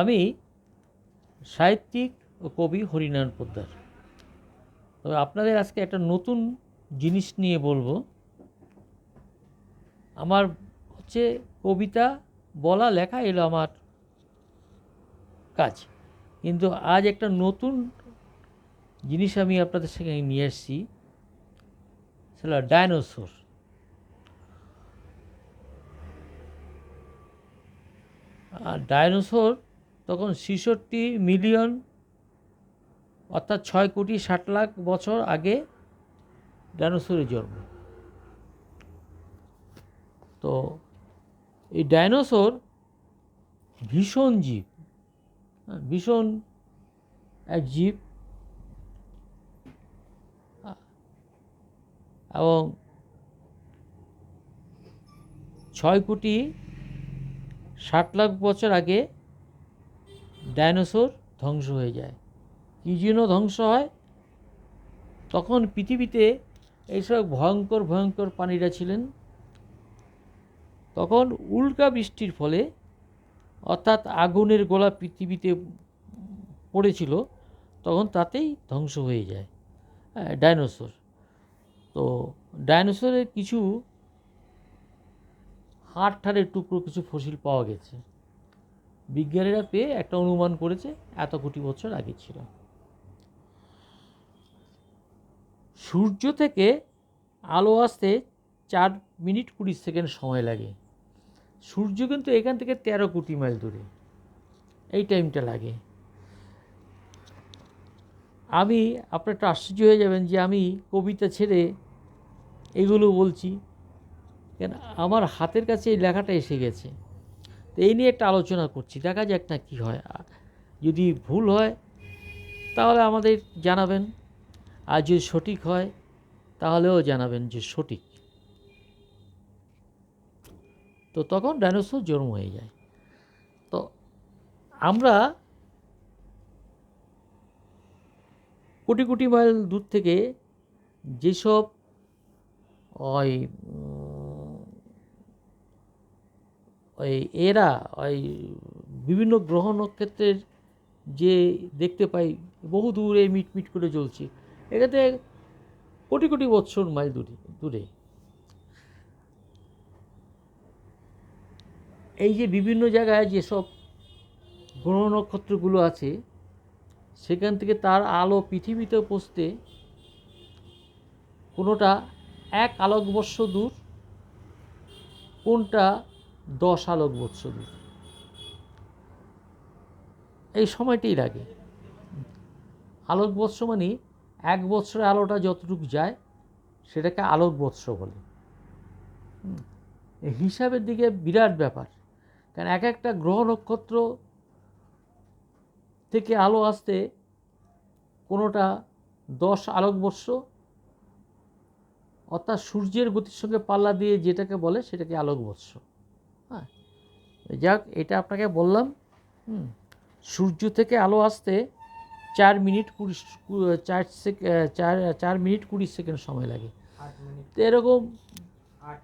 আমি সাহিত্যিক ও কবি হরিনারায়ণ পোদ্দার। তবে আপনাদের আজকে একটা নতুন জিনিস নিয়ে বলব। আমার হচ্ছে কবিতা, বলা, লেখা এলো আমার কাজ। কিন্তু আজ একটা নতুন জিনিস আমি আপনাদের সঙ্গে নিয়ে এসেছি সেটা ডাইনোসর। আর ডাইনোসর তখন ছেষট্টি মিলিয়ন অর্থাৎ ছয় কোটি ষাট লাখ বছর আগে ডাইনোসরের জন্ম। তো এই ডাইনোসর ভীষণ জীব হ্যাঁ, ভীষণ এক জীব। এবং ছয় কোটি ষাট লাখ বছর আগে ডাইনোসর ধ্বংস হয়ে যায়। জন্য ধ্বংস হয়? তখন পৃথিবীতে এইসব ভয়ঙ্কর ভয়ঙ্কর প্রাণীরা ছিলেন। তখন উল্কা বৃষ্টির ফলে, অর্থাৎ আগুনের গোলা পৃথিবীতে পড়েছিল, তখন তাতেই ধ্বংস হয়ে যায় হ্যাঁ ডাইনোসর। তো ডাইনোসরের কিছু হাড় ঠাড়ের টুকরো কিছু ফসিল পাওয়া গেছে। বিজ্ঞানীরা পেয়ে একটা অনুমান করেছে, এত কোটি বছর আগে ছিল। সূর্য থেকে আলো আসতে চার মিনিট কুড়ি সেকেন্ড সময় লাগে। সূর্য কিন্তু এখান থেকে তেরো কোটি মাইল দূরে। এই টাইমটা লাগে। আমি, আপনার একটু আশ্চর্য হয়ে যাবেন যে আমি কবিতা ছেড়ে এগুলো বলছি। কেন? আমার হাতের কাছে এই লেখাটা এসে গেছে। তো এই নিয়ে একটা আলোচনা করছি, দেখা যাক না কী হয়। যদি ভুল হয়, তাহলে আমাদের জানাবেন। আর যদি সঠিক হয়, তাহলেও জানাবেন যে সঠিক। তো তখন ডাইনোসর জন্ম হয়ে যায়। তো আমরা কোটি কোটি মাইল দূর থেকে যেসব ওই ওই এরা ওই বিভিন্ন গ্রহ নক্ষত্রের যে দেখতে পাই, বহু দূরে মিট মিট করে জ্বলছে এখানে কোটি কোটি বৎসর মাইল দূরে দূরে। এই যে বিভিন্ন জায়গায় যেসব গ্রহ নক্ষত্রগুলো আছে, সেখান থেকে তার আলো পৃথিবীতে পৌঁছতে কোনোটা এক আলোকবর্ষ দূর, কোনটা দশ আলোকবর্ষ দূর এই সময়টাই লাগে। আলোকবর্ষ মানে এক বৎসরের আলোটা যতটুকু যায়, সেটাকে আলোকবর্ষ বলে। হিসাবের দিকে বিরাট ব্যাপার। কারণ এক একটা গ্রহ নক্ষত্র থেকে আলো আসতে কোনোটা দশ আলোকবর্ষ অর্থাৎ সূর্যের গতির সঙ্গে পাল্লা দিয়ে যেটাকে বলে সেটাকে আলোকবর্ষ হ্যাঁ। যাক এটা আপনাকে বললাম হুম। সূর্য থেকে আলো আসতে চার মিনিট কুড়ি চার সেক চার চার মিনিট কুড়ি সেকেন্ড সময় লাগে। তো এরকম আট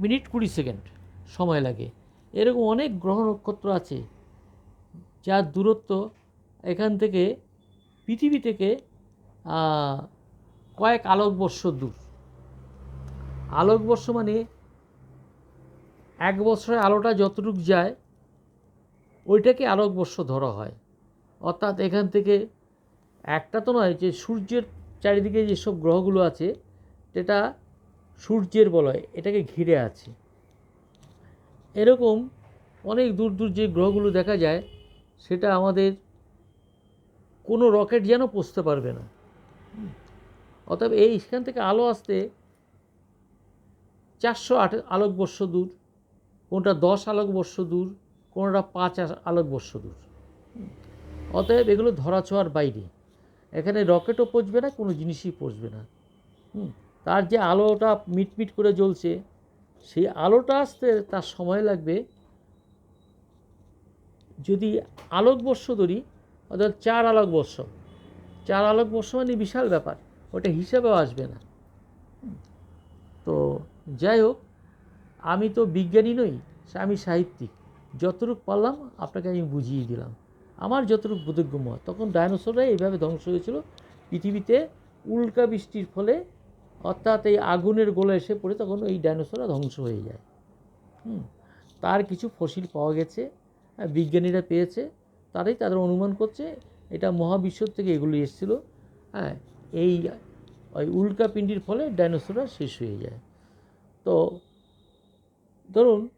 মিনিট কুড়ি সেকেন্ড। সময় লাগে। এরকম অনেক গ্রহ নক্ষত্র আছে যার দূরত্ব এখান থেকে পৃথিবী থেকে কয়েক আলোকবর্ষ দূর। আলোকবর্ষ মানে এক বছরে আলোটা যতটুকু যায়, ওইটাকে আলোকবর্ষ ধরা হয় অর্থাৎ এখান থেকে একটা তো নয় যে সূর্যের চারিদিকে যেসব গ্রহগুলো আছে, যেটা সূর্যের বলয়, এটাকে ঘিরে আছে এরকম অনেক দূর দূর যে গ্রহগুলো দেখা যায়, সেটা আমাদের কোনো রকেট যেন পৌঁছতে পারবে না। অতএব এই এখান থেকে আলো আসতে চারশো আট আলোকবর্ষ দূর, কোনটা দশ আলোকবর্ষ দূর, কোনোটা পাঁচ আলোকবর্ষ দূর। অতএব এগুলো ধরা ধরাছোঁয়ার বাইরে। এখানে রকেটও পচবে না, কোনো জিনিসই পচবে না। তার যে আলোটা মিটমিট করে জ্বলছে, সেই আলোটা আসতে তার সময় লাগবে। যদি আলোকবর্ষ ধরি, অর্থাৎ চার আলোকবর্ষ চার আলোকবর্ষ মানে বিশাল ব্যাপার, ওটা হিসাবেও আসবে না। তো যাই হোক আমি তো বিজ্ঞানী নই আমি সাহিত্যিক। যতটুক পারলাম আপনাকে আমি বুঝিয়ে দিলাম। আমার যতটুকু বোধগম্য হয়, তখন ডায়নোসররা এইভাবে ধ্বংস হয়েছিল পৃথিবীতে উল্কা বৃষ্টির ফলে অর্থাৎ এই আগুনের গোলা এসে পড়ে তখন এই ডাইনোসররা ধ্বংস হয়ে যায়। হুম তার কিছু ফসিল পাওয়া গেছে হ্যাঁ, বিজ্ঞানীরা পেয়েছে তারাই তাদের অনুমান করছে এটা মহাবিশ্ব থেকে এগুলো এসেছিল হ্যাঁ এই ওই উল্কাপিণ্ডির ফলে ডাইনোসররা শেষ হয়ে যায়। তো ধরুন,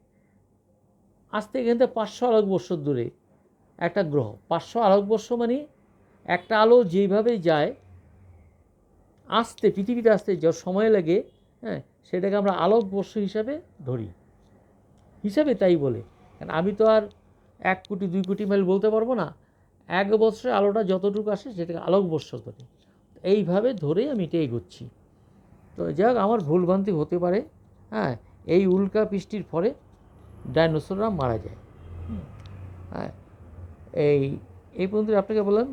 আজ থেকে এখান থেকে পাঁচশো আলোক আলোকবর্ষ দূরে একটা গ্রহ। পাঁচশো আলোকবর্ষ মানে একটা আলো যেইভাবে যায়, আসতে, পৃথিবীতে আসতে যা সময় লাগে হ্যাঁ সেটাকে আমরা আলোকবর্ষ হিসাবে ধরি। হিসাবে তাই বলে। কারণ আমি তো আর এক কোটি, দুই কোটি মাইল বলতে পারব না। এক বছরে আলোটা যতটুকু আসে সেটাকে আলোকবর্ষ ধরে। এইভাবে ধরেই আমি এটা এগোচ্ছি। তো যাই হোক, আমার ভুলভ্রান্তি হতে পারে। হ্যাঁ এই উল্কা বৃষ্টির ফলে ডাইনোসররা মারা যায়। হ্যাঁ এই এই পর্যন্ত আপনাকে বললাম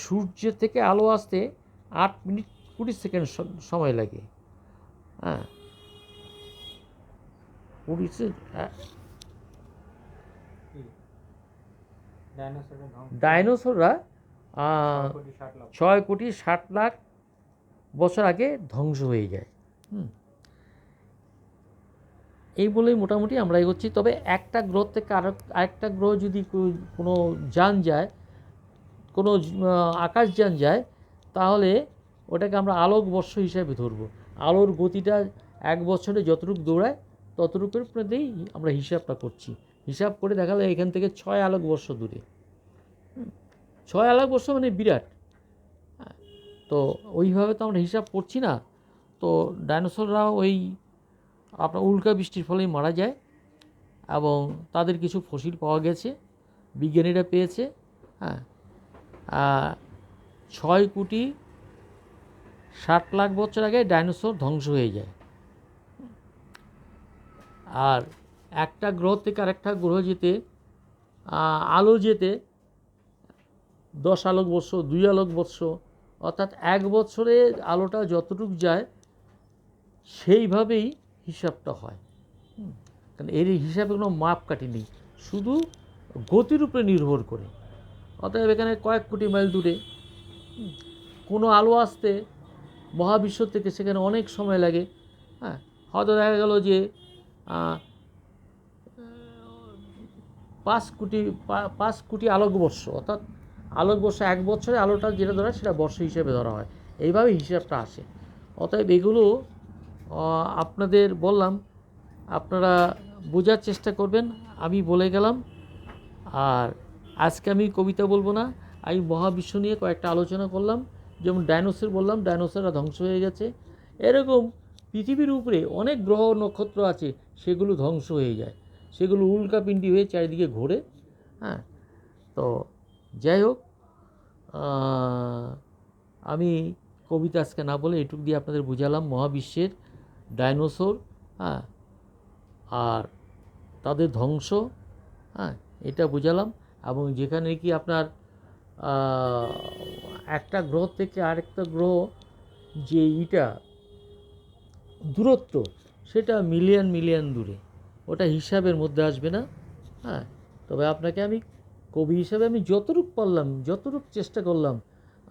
সূর্য থেকে আলো আসতে আট মিনিট কুড়ি সেকেন্ড সময় লাগে। হ্যাঁ কুড়ি হ্যাঁ, ডাইনোসররা ছয় কোটি ষাট লাখ বছর আগে ধ্বংস হয়ে যায়। হুম। এই বলেই মোটামুটি আমরা এগোচ্ছি। তবে একটা গ্রহ থেকে আর, আরেকটা গ্রহ যদি কোনো যান যায়, কোনো আকাশ যান যায়, তাহলে ওটাকে আমরা আলোক বর্ষ হিসাবে ধরবো। আলোর গতিটা এক বছরে যতটুকু দৌড়ায় ততটুকুর মধ্যেই আমরা হিসাবটা করছি। হিসাব করে দেখালে এখান থেকে ছয় আলোক বর্ষ দূরে। ছয় আলোক বর্ষ মানে বিরাট। তো ওইভাবে তো আমরা হিসাব করছি না। তো ডাইনোসররা ওই আপনার উল্কা বৃষ্টির ফলেই মারা যায় এবং তাদের কিছু ফসিল পাওয়া গেছে, বিজ্ঞানীরা পেয়েছে হ্যাঁ। ছয় কোটি ষাট লাখ বছর আগে ডাইনোসর ধ্বংস হয়ে যায়। আর একটা গ্রহ থেকে আরেকটা গ্রহ যেতে আলো যেতে, দশ আলোক বর্ষ দুই আলোক বর্ষ অর্থাৎ এক বছরে আলোটা যতটুকু যায় সেইভাবেই হিসাবটা হয়। কারণ এর হিসাবে কোনো মাপকাঠি নেই। শুধু গতির উপরে নির্ভর করে। অতএব এখানে কয়েক কোটি মাইল দূরে কোনো আলো আসতে মহাবিশ্ব থেকে সেখানে অনেক সময় লাগে। হ্যাঁ হয়তো দেখা গেল যে পাঁচ কোটি পাঁচ কোটি আলোকবর্ষ, অর্থাৎ আলোকবর্ষ এক বছরে আলোটা যেটা ধরা সেটা বর্ষ হিসেবে ধরা হয়। এইভাবে হিসাবটা আসে। অতএব এগুলো আপনাদের বললাম, আপনারা বোঝার চেষ্টা করবেন, আমি বলে গেলাম। আর আজকে আমি কবিতা বলব না, আমি মহাবিশ্ব নিয়ে কয়েকটা আলোচনা করলাম। যেমন ডাইনোসর বললাম, ডাইনোসররা ধ্বংস হয়ে গেছে। এরকম পৃথিবীর উপরে অনেক গ্রহ নক্ষত্র আছে, সেগুলো ধ্বংস হয়ে যায়। সেগুলো উল্কাপিণ্ডি হয়ে চারিদিকে ঘোরে। হ্যাঁ তো যাই হোক আমি কবিতা আজকে না বলে এটুক দিয়ে আপনাদের বুঝালাম মহাবিশ্বের ডাইনোসর হ্যাঁ আর তাদের ধ্বংস হ্যাঁ এটা বুঝালাম। এবং যেখানে কি আপনার একটা গ্রহ থেকে আরেকটা গ্রহ যে ইটা দূরত্ব, সেটা মিলিয়ন মিলিয়ন দূরে। ওটা হিসাবের মধ্যে আসবে না হ্যাঁ। তবে আপনাকে আমি কবি হিসাবে আমি যতটুক পারলাম, যতটুক চেষ্টা করলাম,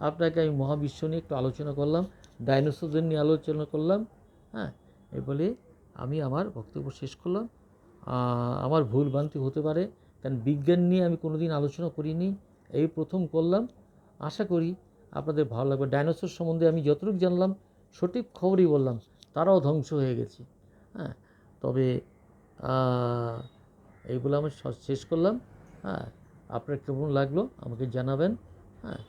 আপনাকে আমি মহাবিশ্ব নিয়ে একটু আলোচনা করলাম, ডাইনোসরদের নিয়ে আলোচনা করলাম হ্যাঁ। এই বলে আমি আমার বক্তব্য শেষ করলাম। আমার ভুল ভ্রান্তি হতে পারে, কারণ বিজ্ঞান নিয়ে আমি কোনোদিন আলোচনা করিনি, এই প্রথম করলাম। আশা করি আপনাদের ভালো লাগবে। ডাইনোসর সম্বন্ধে আমি যতটুকু জানলাম, সঠিক খবরই বললাম, তারাও ধ্বংস হয়ে গেছে। হ্যাঁ তবে এইগুলো আমি শেষ করলাম। হ্যাঁ আপনার কেমন লাগল আমাকে জানাবেন। হ্যাঁ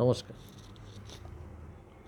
নমস্কার।